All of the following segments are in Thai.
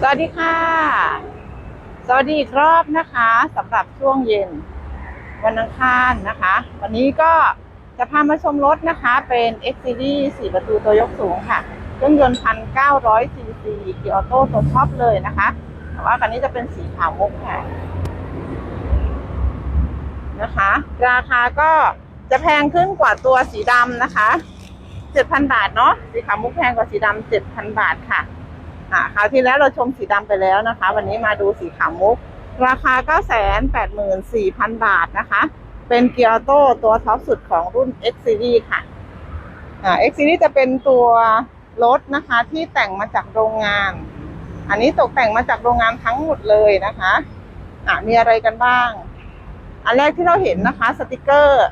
สวัสดีค่ะ สวัสดีอีกรอบนะคะสำหรับช่วงเย็น วันอังคารนะคะ วันนี้ก็จะพามาชมรถนะคะ เป็น X Series 4 ประตูตัวยกสูงค่ะ เครื่องยนต์1,900 cc เกียร์ออโต้ตัวท็อปเลยนะคะแต่ว่าคันนี้จะเป็นสีขาวมุกค่ะนะคะ ราคาก็จะแพงขึ้นกว่าตัวสีดำนะคะ 7,000 บาทเนาะสีขาวมุกแพงกว่าสีดำ7,000 บาทค่ะ อ่าคราวที่แล้วเราชมสีดำไปแล้วนะคะ วันนี้มาดูสีขาวมุก ราคา 984,000 บาทนะคะ เป็นเกียร์โต้ตัวท็อปสุดของรุ่น X Series ค่ะอ่า X Series จะเป็นตัวรถนะคะที่แต่งมาจากโรงงาน อันนี้ตกแต่งมาจากโรงงานทั้งหมดเลยนะคะอ่ามีอะไรกันบ้าง อันแรกที่เราเห็นนะคะสติกเกอร์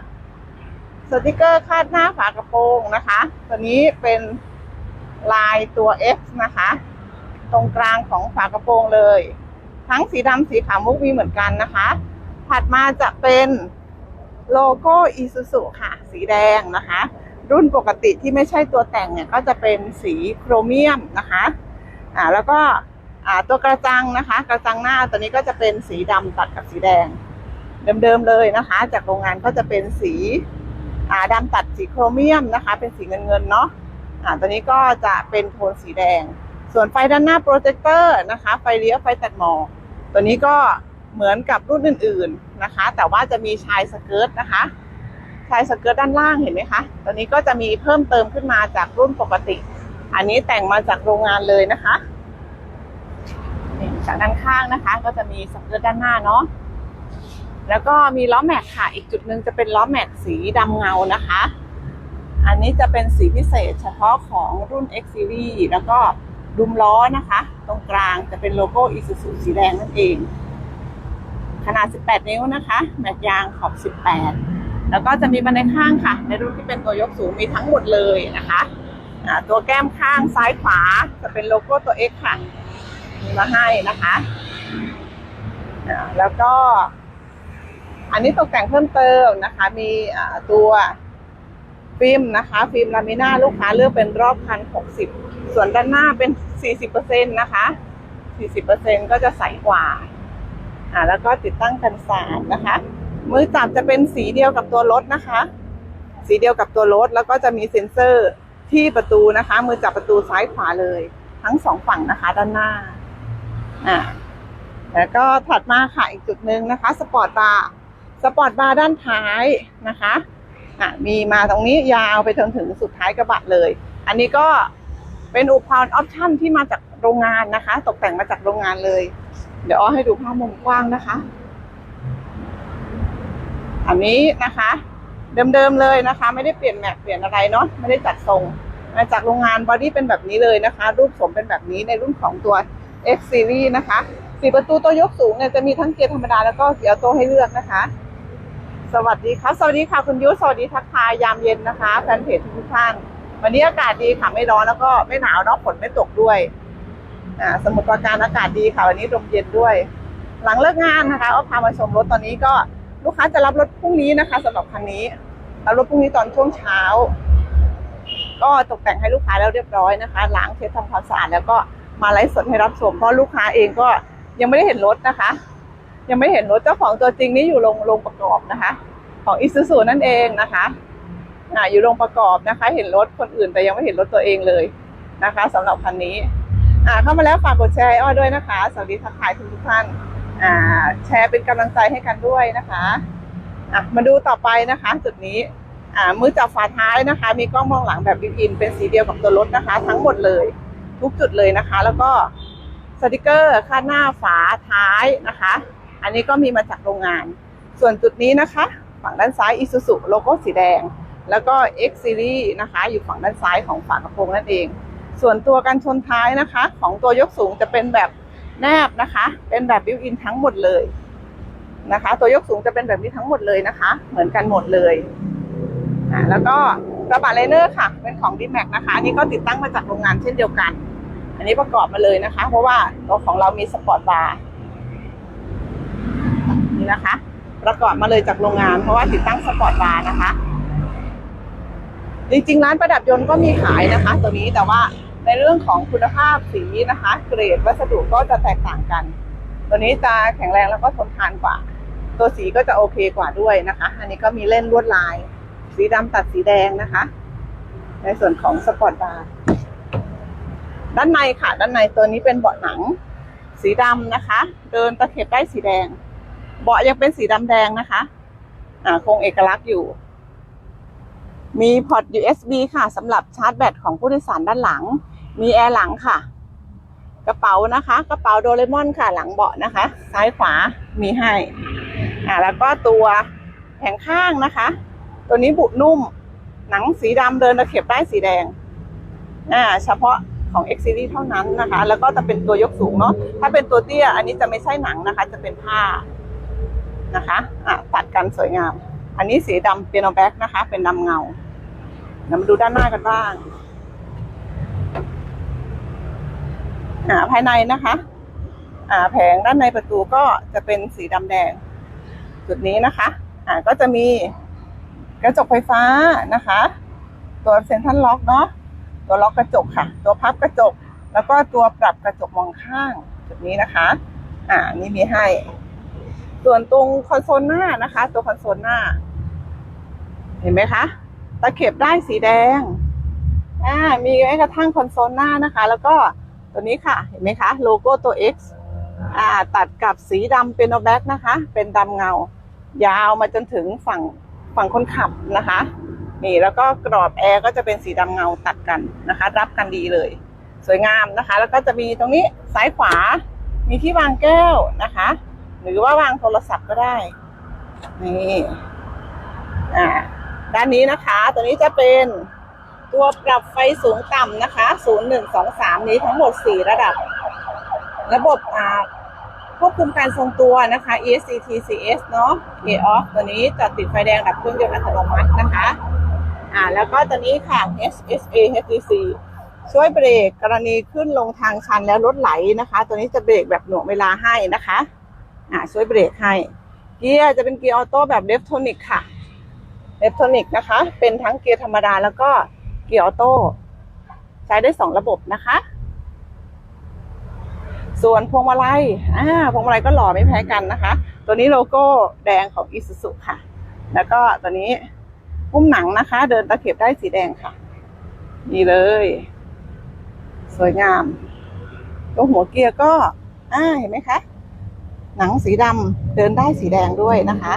สติกเกอร์คาดหน้าฝากระโปรงนะคะ ตัวนี้เป็นลายตัว X นะคะ ตรงกลางของฝากระโปรงเลย ทั้งสีดำสีขาวมุกมีเหมือนกันนะคะ ถัดมาจะเป็นโลโก้อีซูซุค่ะ สีแดงนะคะ รุ่นปกติที่ไม่ใช่ตัวแต่งเนี่ยก็จะเป็นสีโครเมียมนะคะอ่าแล้วก็อ่าตัวกระจังนะคะ กระจังหน้าตัวนี้ก็จะเป็นสีดำตัดกับสีแดง เดิมๆเลยนะคะ จากโรงงานก็จะเป็นสีอ่าดำตัดสีโครเมียมนะคะ เป็นสีเงินเงินๆเนาะอ่าตัวนี้ก็จะเป็นโทนสีแดง ส่วนไฟด้านหน้าโปรเจคเตอร์นะคะ ไฟเลี้ยวไฟตัดหมอกตัวนี้ก็เหมือนกับรุ่นอื่น ๆนะคะ แต่ว่าจะมีชายสเกิร์ตนะคะชายสเกิร์ตด้านล่างเห็นไหมคะตัวนี้ก็จะมีเพิ่มเติมขึ้นมาจากรุ่นปกติ อันนี้แต่งมาจากโรงงานเลยนะคะจากด้านข้างนะคะ ก็จะมีสเกิร์ตด้านหน้าเนาะแล้วก็มีล้อแม็กค่ะ อีกจุดหนึ่งจะเป็นล้อแม็กสีดำเงานะคะ อันนี้จะเป็นสีพิเศษเฉพาะของรุ่น X Series แล้วก็ ดุมล้อนะคะ ตรงกลางจะเป็นโลโก้ Isuzu สีแดงนั่นเอง ขนาด 18 นิ้วนะคะ แม็กยางขอบ 18 แล้วก็จะมีบันไดข้างค่ะ ในรุ่นที่เป็นตัวยกสูงมีทั้งหมดเลยนะคะตัวแก้มข้างซ้ายขวาจะเป็นโลโก้ตัว X ค่ะมีมาให้นะคะแล้วก็อันนี้ตกแต่งเพิ่มเติมนะคะ มีตัวฟิล์มนะคะ ฟิล์มลามิน่าลูกค้าเลือกเป็นรอบพันหก ส่วนด้านหน้าเป็นสี่สิบเปอร์เซ็นตนะคะสี่สิบเปอร์เซ็นก็จะใสกว่า อ่า แล้วก็ติดตั้งกันสาดนะคะ มือจับจะเป็นสีเดียวกับตัวรถนะคะ สีเดียวกับตัวรถแล้วก็จะมีเซ็นเซอร์ที่ประตูนะคะ มือจับประตูซ้ายขวาเลย ทั้งสองฝั่งนะคะ ด้านหน้า อ่า แล้วก็ถัดมาค่ะอีกจุดหนึ่งนะคะ สปอร์ตบาร์ สปอร์ตบาร์ด้านท้ายนะคะ อะ มีมาตรงนี้ยาวไปจนถึงสุดท้ายกระบะเลย อันนี้ก็ เป็นอุปกรณ์ออปชั่นที่มาจากโรงงานนะคะ ตกแต่งมาจากโรงงานเลย เดี๋ยวอ้อให้ดูภาพมุมกว้างนะคะ อันนี้นะคะ เดิมๆเลยนะคะ ไม่ได้เปลี่ยนแม็กเปลี่ยนอะไรเนาะไม่ได้จัดทรงมาจากโรงงานบอดี้เป็นแบบนี้เลยนะคะ รูปสมเป็นแบบนี้ในรุ่นของตัว X Series นะคะสี่ประตูตัวยกสูงเนี่ยจะมีทั้งเกียร์ธรรมดาแล้วก็เกียร์ออโต้ให้เลือกนะคะ สวัสดีครับสวัสดีค่ะคุณยุสวัสดีทักทายยามเย็นนะคะแฟนเพจทุกท่าน วันนี้อากาศดีค่ะไม่ร้อนแล้วก็ไม่หนาวเนาะฝนไม่ตกด้วยอ่าสมุทรปราการอากาศดีค่ะวันนี้ลมเย็นด้วย หลังเลิกงานนะคะก็พามาชมรถตอนนี้ก็ลูกค้าจะรับรถพรุ่งนี้นะคะสำหรับคันนี้รับรถพรุ่งนี้ตอนช่วงเช้า ก็ตกแต่งให้ลูกค้าแล้วเรียบร้อยนะคะล้างเช็ดทำความสะอาดแล้วก็มาไลฟ์สดให้รับชมเพราะลูกค้าเองก็ยังไม่ได้เห็นรถนะคะ ยังไม่เห็นรถเจ้าของตัวจริงนี่อยู่โรงโรงประกอบนะคะ ของอิซูซูนั่นเองนะคะ อ่าอยู่โรงประกอบนะคะ เห็นรถคนอื่นแต่ยังไม่เห็นรถตัวเองเลยนะคะสำหรับคันนี้ อ่าเข้ามาแล้วฝากกดแชร์อ้อด้วยนะคะสวัสดีทักทายทุกท่านอ่าแชร์เป็นกำลังใจให้กันด้วยนะคะอะมาดูต่อไปนะคะ จุดนี้อ่ามือจับฝาท้ายนะคะ มีกล้องมองหลังแบบบิวอิน เป็นสีเดียวกับตัวรถนะคะ ทั้งหมดเลย ทุกจุดเลยนะคะ แล้วก็สติกเกอร์คาดหน้าฝาท้ายนะคะ อันนี้ก็มีมาจากโรงงาน ส่วนจุดนี้นะคะ ฝั่งด้านซ้าย Isuzu โลโก้สีแดง แล้วก็ X Series นะคะ อยู่ฝั่งด้านซ้ายของฝากระโปรงนั่นเอง ส่วนตัวกันชนท้ายนะคะ ของตัวยกสูงจะเป็นแบบแนบนะคะ เป็นแบบบิวอินทั้งหมดเลยนะคะ ตัวยกสูงจะเป็นแบบนี้ทั้งหมดเลยนะคะ เหมือนกันหมดเลยอ่าแล้วก็กระบะไลเนอร์ค่ะ เป็นของ d m a x นะคะ อันนี้ก็ติดตั้งมาจากโรงงานเช่นเดียวกัน อันนี้ประกอบมาเลยนะคะ เพราะว่าตัวของเรามีสปอร์ตบาร์นี่นะคะ ประกอบมาเลยจากโรงงาน เพราะว่าติดตั้งสปอร์ตบาร์นะคะ จริงๆร้านประดับยนต์ก็มีขายนะคะ ตัวนี้แต่ว่าในเรื่องของคุณภาพสีนะคะ เกรดวัสดุก็จะแตกต่างกัน ตัวนี้จะแข็งแรงแล้วก็ทนทานกว่า ตัวสีก็จะโอเคกว่าด้วยนะคะ อันนี้ก็มีเล่นลวดลาย สีดำตัดสีแดงนะคะ ในส่วนของสปอร์ตบาร์ด้านในค่ะ ด้านในตัวนี้เป็นเบาะหนัง สีดำนะคะ เดินตะเข็บได้สีแดง เบาะยังเป็นสีดำแดงนะคะ อ่าคงเอกลักษณ์อยู่ มีพอร์ต USB ค่ะสำหรับชาร์จแบตของผู้โดยสารด้านหลัง มีแอร์หลังค่ะ กระเป๋านะคะ กระเป๋าโดเรมอนค่ะ หลังเบาะนะคะ ซ้ายขวามีให้อ่าแล้วก็ตัวแผงข้างนะคะ ตัวนี้บุนุ่ม หนังสีดำเดินตะเข็บได้สีแดงอ่าเฉพาะของ X Series เท่านั้นนะคะ แล้วก็จะเป็นตัวยกสูงเนาะถ้าเป็นตัวเตี้ย อันนี้จะไม่ใช่หนังนะคะ จะเป็นผ้านะคะอะตัดกันสวยงาม อันนี้สีดำเปียโนแบ็กนะคะ เป็นดำเงา เดี๋ยวมาดูด้านหน้ากันบ้างอ่าภายในนะคะ อ่าแผงด้านในประตูก็จะเป็นสีดำแดง จุดนี้นะคะ อ่าก็จะมีกระจกไฟฟ้านะคะ ตัวเซ็นทรัลล็อกเนาะตัวล็อกกระจกค่ะ ตัวพับกระจก แล้วก็ตัวปรับกระจกมองข้าง จุดนี้นะคะ อ่านี่มีให้ ส่วนตรงคอนโซลหน้านะคะ ตัวคอนโซลหน้า เห็นไหมคะ ตะเข็บได้สีแดงอ่ามีแม้กระทั่งคอนโซลหน้านะคะ แล้วก็ตัวนี้ค่ะ เห็นไหมคะโลโก้ตัว X อ่าตัดกับสีดำเป็นโนแบ็กนะคะ เป็นดำเงา ยาวมาจนถึงฝั่งฝั่งคนขับนะคะ นี่แล้วก็กรอบแอร์ก็จะเป็นสีดำเงาตัดกันนะคะ รับกันดีเลย สวยงามนะคะ แล้วก็จะมีตรงนี้ซ้ายขวา มีที่วางแก้วนะคะ หรือว่าวางโทรศัพท์ก็ได้ นี่ อ่า ด้านนี้นะคะ ตัวนี้จะเป็นตัวปรับไฟสูงต่ำนะคะ 0 1 2 3 นี้ทั้งหมด 4 ระดับ ระบบอ่าควบคุมการทรงตัวนะคะ ESC TCS เนาะ K off ตัวนี้จะติดไฟแดงดับเครื่องยนต์อัตโนมัตินะคะ อ่า แล้วก็ตัวนี้ค่ะ HSA HDC ช่วยเบรกกรณีขึ้นลงทางชันแล้วรถไหลนะคะ ตัวนี้จะเบรกแบบหน่วงเวลาให้นะคะ อ่า ช่วยเบรกให้ เกียร์จะเป็นเกียร์ออโต้แบบเลฟโทนิกค่ะ เลฟโทนิกนะคะ เป็นทั้งเกียร์ธรรมดาแล้วก็เกียร์ออโต้ใช้ได้สองระบบนะคะ ส่วนพวงมาลัยอ่าพวงมาลัยก็หล่อไม่แพ้กันนะคะ ตัวนี้โลโก้แดงของ i s u z u ค่ะ แล้วก็ตัวนี้หุ้มหนังนะคะ เดินตะเข็บได้สีแดงค่ะนี่เลย สวยงามตัวหัวเกียร์ก็ อ่าเห็นไหมคะ หนังสีดำเดินได้สีแดงด้วยนะคะ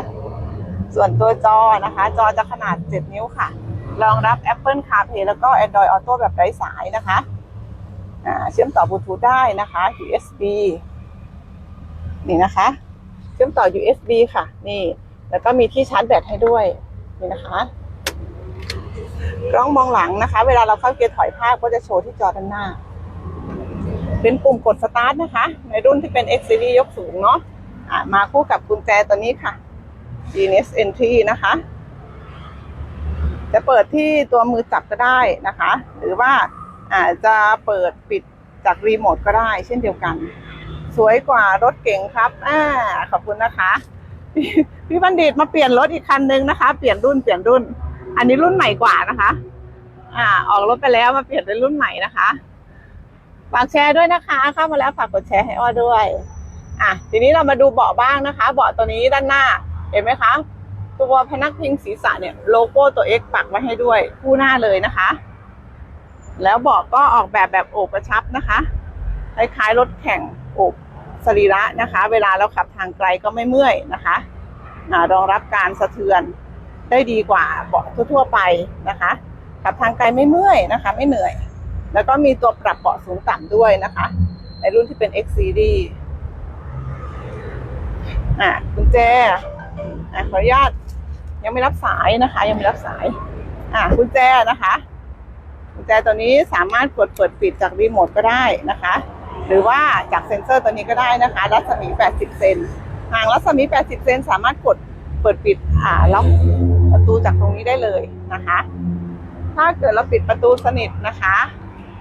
ส่วนตัวจอนะคะ จอจะขนาด 7 นิ้วค่ะ รองรับ Apple CarPlay แล้วก็ Android Auto แบบไร้สายนะคะเชื่อมต่อบลูทูธได้นะคะ USB นี่นะคะ เชื่อมต่อ USB ค่ะ นี่ แล้วก็มีที่ชาร์จแบตให้ด้วย นี่นะคะกล้องมองหลังนะคะ เวลาเราเข้าเกียร์ถอยภาพก็จะโชว์ที่จอด้านหน้า เป็นปุ่มกดสตาร์ทนะคะ ในรุ่นที่เป็น X Series ยกสูงเนาะอ่ามาคู่กับกุญแจตัวนี้ค่ะ Genius Entry นะคะ จะเปิดที่ตัวมือจับก็ได้นะคะ หรือว่าอาจจะเปิดปิดจากรีโมทก็ได้เช่นเดียวกัน สวยกว่ารถเก๋งครับอ่าขอบคุณนะคะพี่พี่บัณฑิตมาเปลี่ยนรถอีกคันนึงนะคะ เปลี่ยนรุ่นเปลี่ยนรุ่น อันนี้รุ่นใหม่กว่านะคะ อ่า ออกรถไปแล้วมาเปลี่ยนเป็นรุ่นใหม่นะคะฝากแชร์ด้วยนะคะเข้ามาแล้วฝากกดแชร์ให้อ้อด้วย อะ ทีนี้เรามาดูเบาะบ้างนะคะ เบาะตัวนี้ด้านหน้า เห็นไหมคะ ตัวพนักพิงศีรษะเนี่ยโลโก้ตัว X ปักไว้ให้ด้วยคู่หน้าเลยนะคะ แล้วเบาะก็ออกแบบแบบโอบกระชับนะคะคล้ายๆรถแข่งโอบสรีระนะคะ เวลาเราขับทางไกลก็ไม่เมื่อยนะคะรองรับการสะเทือนได้ดีกว่าเบาะทั่วๆไปนะคะ ขับทางไกลไม่เมื่อยนะคะ ไม่เหนื่อย แล้วก็มีตัวปรับเบาะสูงต่ำด้วยนะคะ ในรุ่นที่เป็น X Series อะกุญแจ อะขออนุญาตยังไม่รับสายนะคะ ยังไม่รับสาย อะกุญแจนะคะกุญแจตัวนี้สามารถกดเปิดปิดจากรีโมทก็ได้นะคะ หรือว่าจากเซ็นเซอร์ตัวนี้ก็ได้นะคะ รัศมี 80 เซนห่างรัศมี 80 เซนสามารถกดเปิดปิดอ่าล็อกประตูจากตรงนี้ได้เลยนะคะ ถ้าเกิดเราปิดประตูสนิทนะคะ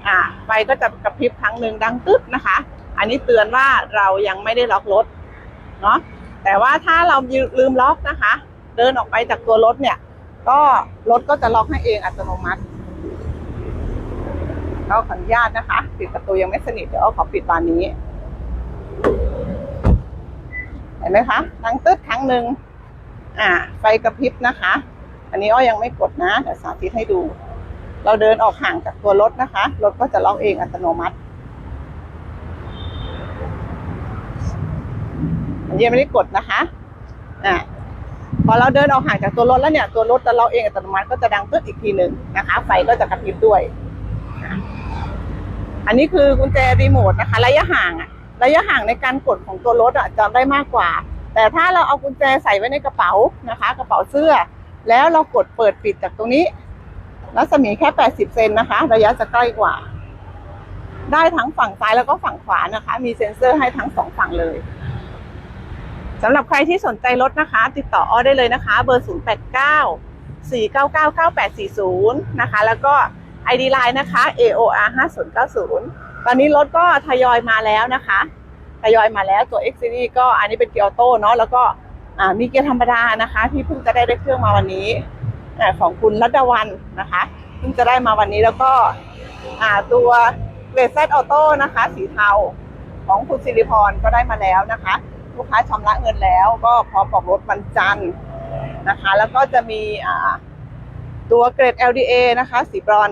อ่าไฟก็จะกระพริบครั้งหนึ่งดังตึ๊บนะคะ อันนี้เตือนว่าเรายังไม่ได้ล็อกรถเนาะ แต่ว่าถ้าเราลืมล็อกนะคะ เดินออกไปจากตัวรถเนี่ย ก็รถก็จะล็อกให้เองอัตโนมัติก็ขออนุญาตนะคะ ปิดประตูยังไม่สนิทเดี๋ยวขอปิดบานนี้ เห็นไหมคะดังตึ๊ดครั้งหนึ่งอ่า ไฟกระพริบนะคะ อันนี้อ้อยังไม่กดนะเดี๋ยวสาธิตให้ดู เราเดินออกห่างจากตัวรถนะคะรถก็จะล็อกเองอัตโนมัติ อันนี้ ยังไม่ได้กดนะคะอ่าพอเราเดินออกห่างจากตัวรถแล้วเนี่ย ตัวรถจะล็อกเองอัตโนมัติก็จะดังตึ๊ดอีกทีหนึ่งนะคะ ไฟก็จะกระพริบด้วย อันนี้คือกุญแจรีโมทนะคะ ระยะห่างอะระยะห่างในการกดของตัวรถอะจะได้มากกว่า แต่ถ้าเราเอากุญแจใส่ไว้ในกระเป๋านะคะ กระเป๋าเสื้อ แล้วเรากดเปิดปิดจากตรงนี้รัศมีแค่ 80 เซนนะคะ ระยะจะใกล้กว่า ได้ทั้งฝั่งซ้ายแล้วก็ฝั่งขวานะคะ มีเซ็นเซอร์ให้ทั้งสองฝั่งเลย สำหรับใครที่สนใจรถนะคะ ติดต่ออ้อได้เลยนะคะ เบอร์ 089 499 9840 นะคะ แล้วก็ ID Line นะคะ AOR 5090 ตอนนี้รถก็ทยอยมาแล้วนะคะ ทยอยมาแล้วตัว X Series ก็อันนี้เป็นเกียร์ออโต้เนาะแล้วก็มีเกียร์ธรรมดานะคะที่เพิ่งจะได้ได้เครื่องมาวันนี้ของคุณรัตวันนะคะเพิ่งจะได้มาวันนี้แล้วก็ตัวเวสเซตออโต้นะคะ สีเทาของคุณสิริพรก็ได้มาแล้วนะคะ ลูกค้าชำระเงินแล้ว ก็พร้อมออกรถวันจันทร์นะคะ แล้วก็จะมีตัวเกรด LDA นะคะ สีบรอน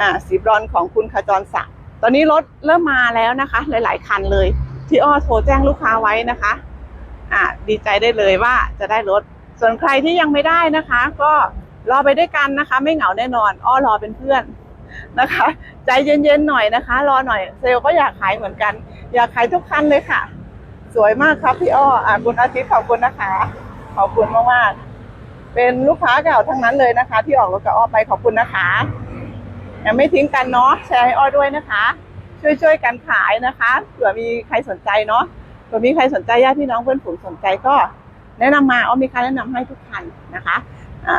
อ่าสีบรอนของคุณขจรศักดิ์ตอนนี้รถเริ่มมาแล้วนะคะ หลาย ๆ คันเลย ที่อ้อโทรแจ้งลูกค้าไว้นะคะอ่าดีใจได้เลยว่าจะได้รถ ส่วนใครที่ยังไม่ได้นะคะ ก็รอไปด้วยกันนะคะ ไม่เหงาแน่นอน อ้อรอเป็นเพื่อนนะคะ ใจเย็นๆหน่อยนะคะ รอหน่อยเซลก็อยากขายเหมือนกัน อยากขายทุกคันเลยค่ะ สวยมากครับพี่อ้ออ่าคุณอาทิตย์ขอบคุณนะคะ ขอบคุณมากๆเป็นลูกค้าเก่าทั้งนั้นเลยนะคะ ที่ออกรถกับอ้อไปขอบคุณนะคะยังไม่ทิ้งกันเนาะแชร์ให้อ้อด้วยนะคะ ช่วยๆกันขายนะคะเผื่อมีใครสนใจเนาะเผื่อมีใครสนใจญาติพี่น้องเพื่อนฝูงสนใจก็ แนะนำมาอ้อมีค่าแนะนำให้ทุกคันนะคะ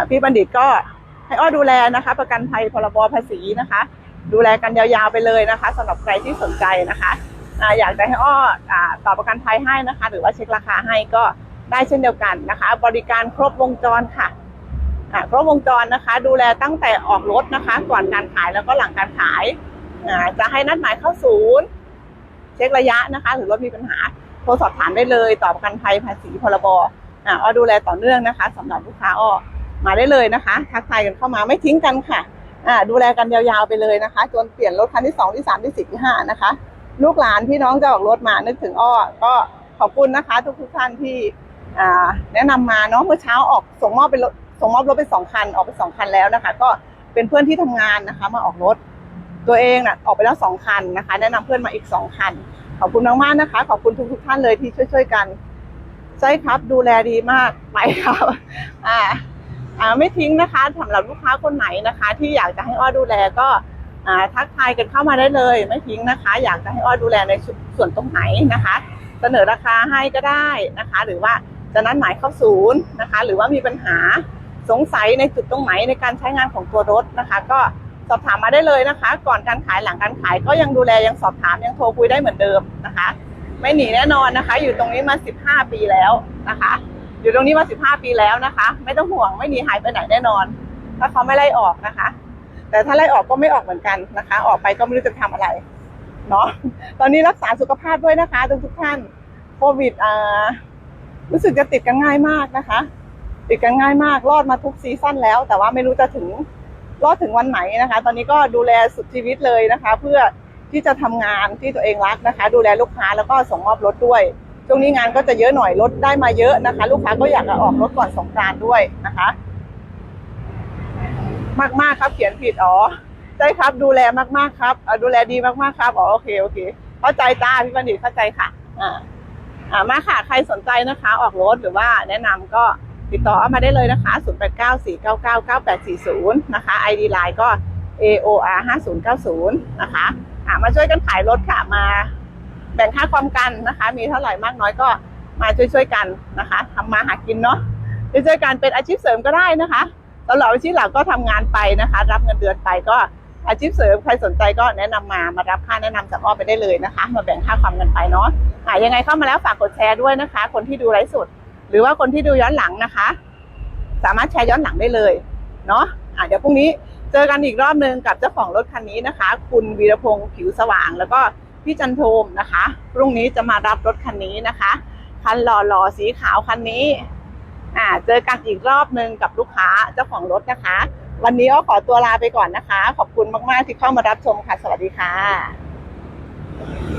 พี่บัณฑิตก็ให้อ้อดูแลนะคะ ประกันภัยพรบภาษีนะคะ ดูแลกันยาวๆไปเลยนะคะสำหรับใครที่สนใจนะคะ อยากจะให้อ้อต่อประกันภัยให้นะคะ หรือว่าเช็คราคาให้ก็ได้เช่นเดียวกันนะคะ บริการครบวงจรค่ะครบวงจรนะคะ ดูแลตั้งแต่ออกรถนะคะ ก่อนการขายแล้วก็หลังการขายจะให้นัดหมายเข้าศูนย์ เช็คระยะนะคะ หรือรถมีปัญหาโทรสอบถามได้เลย ต่อประกันภัยภาษีพรบอ่าอ้อดูแลต่อเนื่องนะคะสำหรับลูกค้าอ้อมาได้เลยนะคะทักทายกันเข้ามาไม่ทิ้งกันค่ะดูแลกันยาวๆไปเลยนะคะ จนเปลี่ยนรถคันที่สองที่สามที่สี่ที่ห้านะคะ ลูกหลานพี่น้องจะออกรถมานึกถึงอ้อ ก็ขอบคุณนะคะ ทุกทุกท่านที่แนะนำมาเนาะเมื่อเช้าออกส่งมอบเป็นส่งมอบรถเป็นสองคันออกไปสองคันแล้วนะคะ ก็เป็นเพื่อนที่ทำงานนะคะ มาออกรถ ตัวเองน่ะออกไปแล้วสองคันนะคะ แนะนำเพื่อนมาอีกสองคัน ขอบคุณมากๆนะคะ ขอบคุณทุกๆท่านเลยที่ช่วยๆกันใช่ครับดูแลดีมากไปครับอ่าอ่าไม่ทิ้งนะคะสำหรับลูกค้าคนไหนนะคะ ที่อยากจะให้อ้อดูแลก็ ทักทายกันเข้ามาได้เลย ไม่ทิ้งนะคะ อยากจะให้อ้อดูแลในส่วนตรงไหนนะคะ เสนอราคาให้ก็ได้นะคะ หรือว่าจะนัดหมายเข้าศูนย์นะคะ หรือว่ามีปัญหาสงสัยในจุดตรงไหนในการใช้งานของตัวรถนะคะ ก็สอบถามมาได้เลยนะคะ ก่อนการขายหลังการขายก็ยังดูแลยังสอบถามยังโทรคุยได้เหมือนเดิมนะคะ ไม่หนีแน่นอนนะคะ อยู่ตรงนี้มา 15 ปีแล้วนะคะ อยู่ตรงนี้มา 15 ปีแล้วนะคะ ไม่ต้องห่วงไม่หนีหายไปไหนแน่นอนถ้าเขาไม่ไล่ออกนะคะ แต่ถ้าไล่ออกก็ไม่ออกเหมือนกันนะคะ ออกไปก็ไม่รู้จะทำอะไรเนาะตอนนี้รักษาสุขภาพด้วยนะคะทุกทุกท่านโควิดอ่ารู้สึกจะติดกันง่ายมากนะคะ ติดกันง่ายมากรอดมาทุกซีซั่นแล้ว แต่ว่าไม่รู้จะถึงรอดถึงวันไหนนะคะ ตอนนี้ก็ดูแลสุดชีวิตเลยนะคะ เพื่อที่จะทำงานที่ตัวเองรักนะคะ ดูแลลูกค้าแล้วก็ส่งมอบรถด้วยช่วงนี้งานก็จะเยอะหน่อยรถได้มาเยอะนะคะ ลูกค้าก็อยากจะออกรถก่อนสงกรานด้วยนะคะ มากมากๆครับ เขียนผิดอ๋อใช่ครับ ดูแลมากๆครับเออดูแลดีมากๆครับอ๋อโอเคโอเค เข้าใจจ้าพี่บัณฑิตเข้าใจค่ะ อ่าอ่ามาค่ะใครสนใจนะคะ ออกรถหรือว่าแนะนำก็ติดต่อมาได้เลยนะคะ 0894999840 นะคะ ID Line ก็ AOR 5090 นะคะอ่ามาช่วยกันขายรถค่ะมา แบ่งค่าความกันนะคะ มีเท่าไหร่มากน้อยก็มาช่วยๆกันนะคะทำมาหากินเนาะช่วยๆกันเป็นอาชีพเสริมก็ได้นะคะ ตลอดอาชีพหลักก็ทำงานไปนะคะ รับเงินเดือนไปก็อาชีพเสริมใครสนใจก็แนะนำมามารับค่าแนะนำจากอ้อไปได้เลยนะคะ มาแบ่งค่าความกันไปเนาะอะยังไงเข้ามาแล้วฝากกดแชร์ด้วยนะคะ คนที่ดูไลฟ์สดหรือว่าคนที่ดูย้อนหลังนะคะ สามารถแชร์ย้อนหลังได้เลยเนาะอะเดี๋ยวพรุ่งนี้เจอกันอีกรอบหนึ่งกับเจ้าของรถคันนี้นะคะ คุณวีรพงศ์ผิวสว่าง แล้วก็พี่จันโทมนะคะ พรุ่งนี้จะมารับรถคันนี้นะคะ คันหล่อๆสีขาวคันนี้ อ่าเจอกันอีกรอบหนึ่งกับลูกค้าเจ้าของรถนะคะ วันนี้ก็ขอตัวลาไปก่อนนะคะ ขอบคุณมากๆที่เข้ามารับชมค่ะ สวัสดีค่ะ